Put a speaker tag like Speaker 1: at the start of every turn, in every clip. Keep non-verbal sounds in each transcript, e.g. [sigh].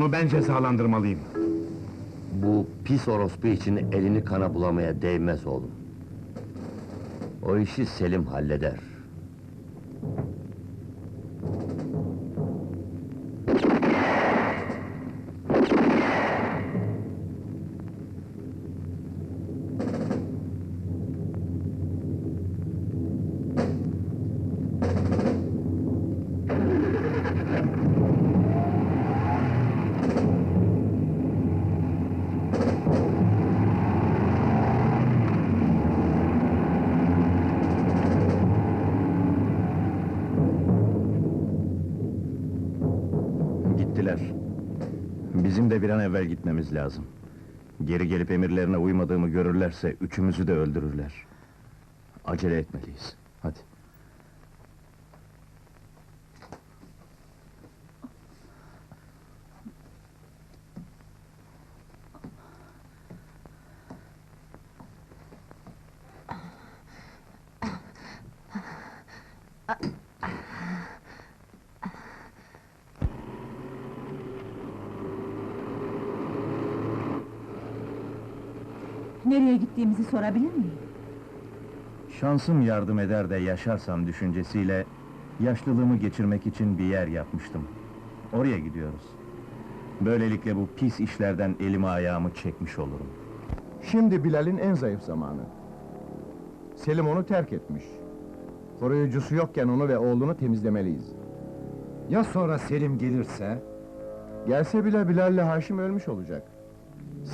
Speaker 1: Onu ben cezalandırmalıyım.
Speaker 2: Bu pis orospu için elini kana bulamaya değmez oğlum. O işi Selim halleder.
Speaker 3: Bizim de bir an evvel gitmemiz lazım. Geri gelip emirlerine uymadığımı görürlerse üçümüzü de öldürürler. Acele etmeliyiz. Hadi.
Speaker 4: Nereye gittiğimizi sorabilir miyim?
Speaker 3: Şansım yardım eder de yaşarsam düşüncesiyle... ...yaşlılığımı geçirmek için bir yer yapmıştım. Oraya gidiyoruz. Böylelikle bu pis işlerden elimi ayağımı çekmiş olurum.
Speaker 5: Şimdi Bilal'in en zayıf zamanı. Selim onu terk etmiş. Koruyucusu yokken onu ve oğlunu temizlemeliyiz.
Speaker 1: Ya sonra Selim gelirse?
Speaker 5: Gelse bile Bilal'le Haşim ölmüş olacak.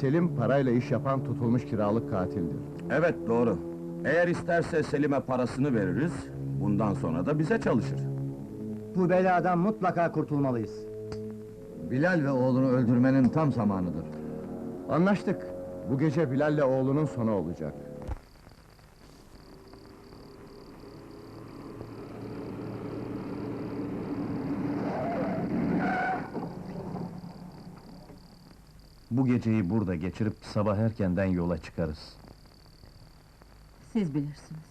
Speaker 5: Selim parayla iş yapan tutulmuş kiralık katildir.
Speaker 6: Evet doğru. Eğer isterse Selim'e parasını veririz, bundan sonra da bize çalışır.
Speaker 7: Bu beladan mutlaka kurtulmalıyız.
Speaker 1: Bilal ve oğlunu öldürmenin tam zamanıdır.
Speaker 5: Anlaştık. Bu gece Bilal'le oğlunun sonu olacak.
Speaker 3: Bu geceyi burada geçirip sabah erkenden yola çıkarız.
Speaker 4: Siz bilirsiniz.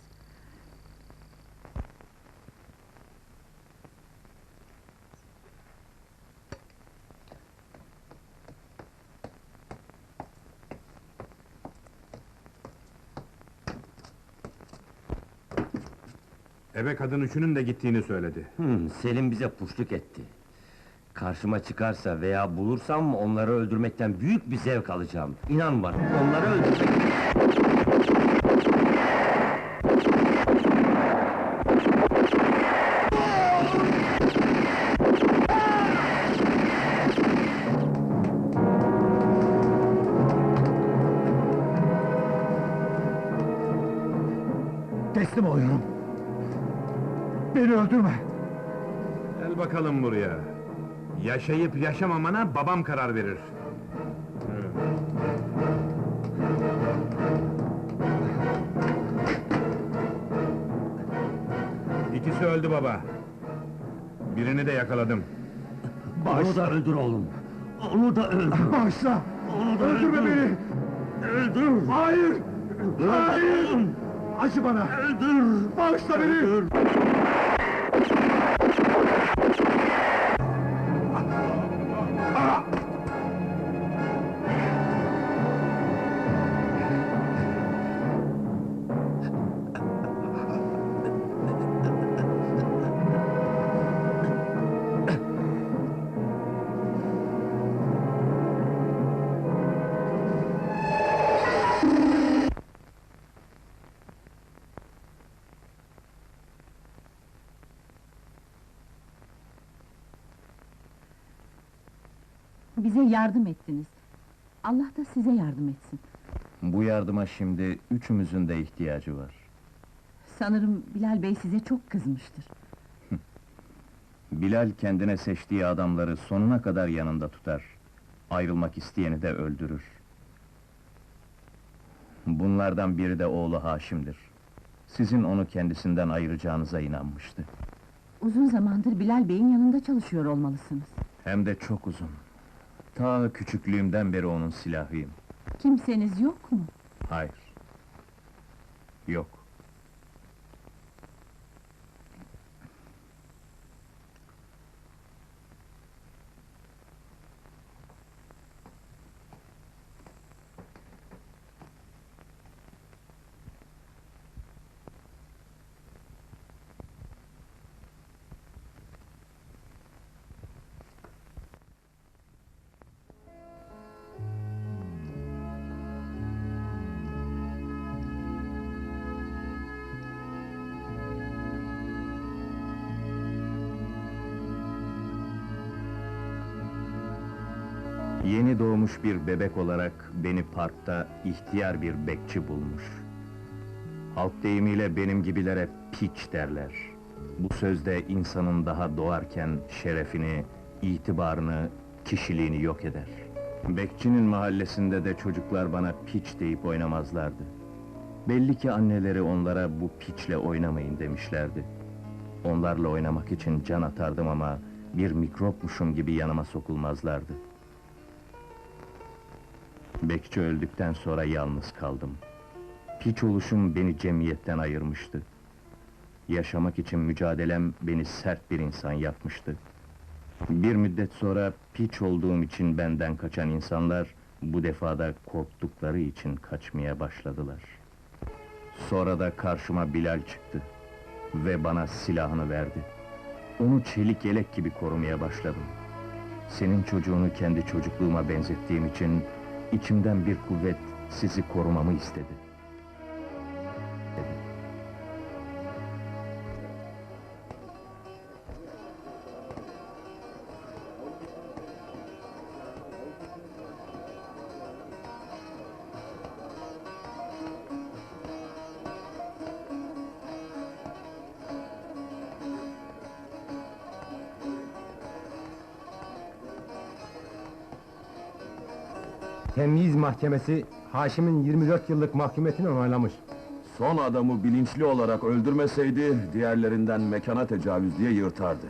Speaker 1: Eve kadın üçünün de gittiğini söyledi.
Speaker 2: Hmm, Selim bize puşluk etti. Karşıma çıkarsa veya bulursam onları öldürmekten büyük bir zevk alacağım. İnan bana, onları öldürmek...
Speaker 1: Teslim oluyorum. Beni öldürme. Gel bakalım buraya. Yaşayıp yaşamamana babam karar verir. İkisi öldü baba. Birini de yakaladım.
Speaker 2: Onu da öldür oğlum. Onu da öldür.
Speaker 1: Bağışla!
Speaker 2: Onu da
Speaker 1: Öldürme
Speaker 2: öldür.
Speaker 1: beni!
Speaker 2: Öldür!
Speaker 1: Hayır! Hayır! Acı bana!
Speaker 2: Öldür!
Speaker 1: Bağışla beni!
Speaker 4: Bize yardım ettiniz. Allah da size yardım etsin.
Speaker 3: Bu yardıma şimdi üçümüzün de ihtiyacı var.
Speaker 4: Sanırım Bilal Bey size çok kızmıştır. [laughs]
Speaker 3: Bilal kendine seçtiği adamları sonuna kadar yanında tutar. Ayrılmak isteyeni de öldürür. Bunlardan biri de oğlu Haşim'dir. Sizin onu kendisinden ayıracağınıza inanmıştı.
Speaker 4: Uzun zamandır Bilal Bey'in yanında çalışıyor olmalısınız.
Speaker 3: Hem de çok uzun. Ta küçüklüğümden beri onun silahıyım.
Speaker 4: Kimseniz yok mu?
Speaker 3: Hayır. Yok. Yeni doğmuş bir bebek olarak beni parkta ihtiyar bir bekçi bulmuş. Halk deyimiyle benim gibilere piç derler. Bu sözde insanın daha doğarken şerefini, itibarını, kişiliğini yok eder. Bekçinin mahallesinde de çocuklar bana piç deyip oynamazlardı. Belli ki anneleri onlara bu piçle oynamayın demişlerdi. Onlarla oynamak için can atardım ama bir mikropmuşum gibi yanıma sokulmazlardı. Bekçi öldükten sonra yalnız kaldım. Piç oluşum beni cemiyetten ayırmıştı. Yaşamak için mücadelem beni sert bir insan yapmıştı. Bir müddet sonra piç olduğum için benden kaçan insanlar bu defada korktukları için kaçmaya başladılar. Sonra da karşıma Bilal çıktı ve bana silahını verdi. Onu çelik yelek gibi korumaya başladım. Senin çocuğunu kendi çocukluğuma benzettiğim için içimden bir kuvvet sizi korumamı istedi.
Speaker 5: Temyiz Mahkemesi Haşim'in 24 yıllık mahkumiyetini onaylamış.
Speaker 6: Son adamı bilinçli olarak öldürmeseydi, diğerlerinden mekana tecavüz diye yırtardı.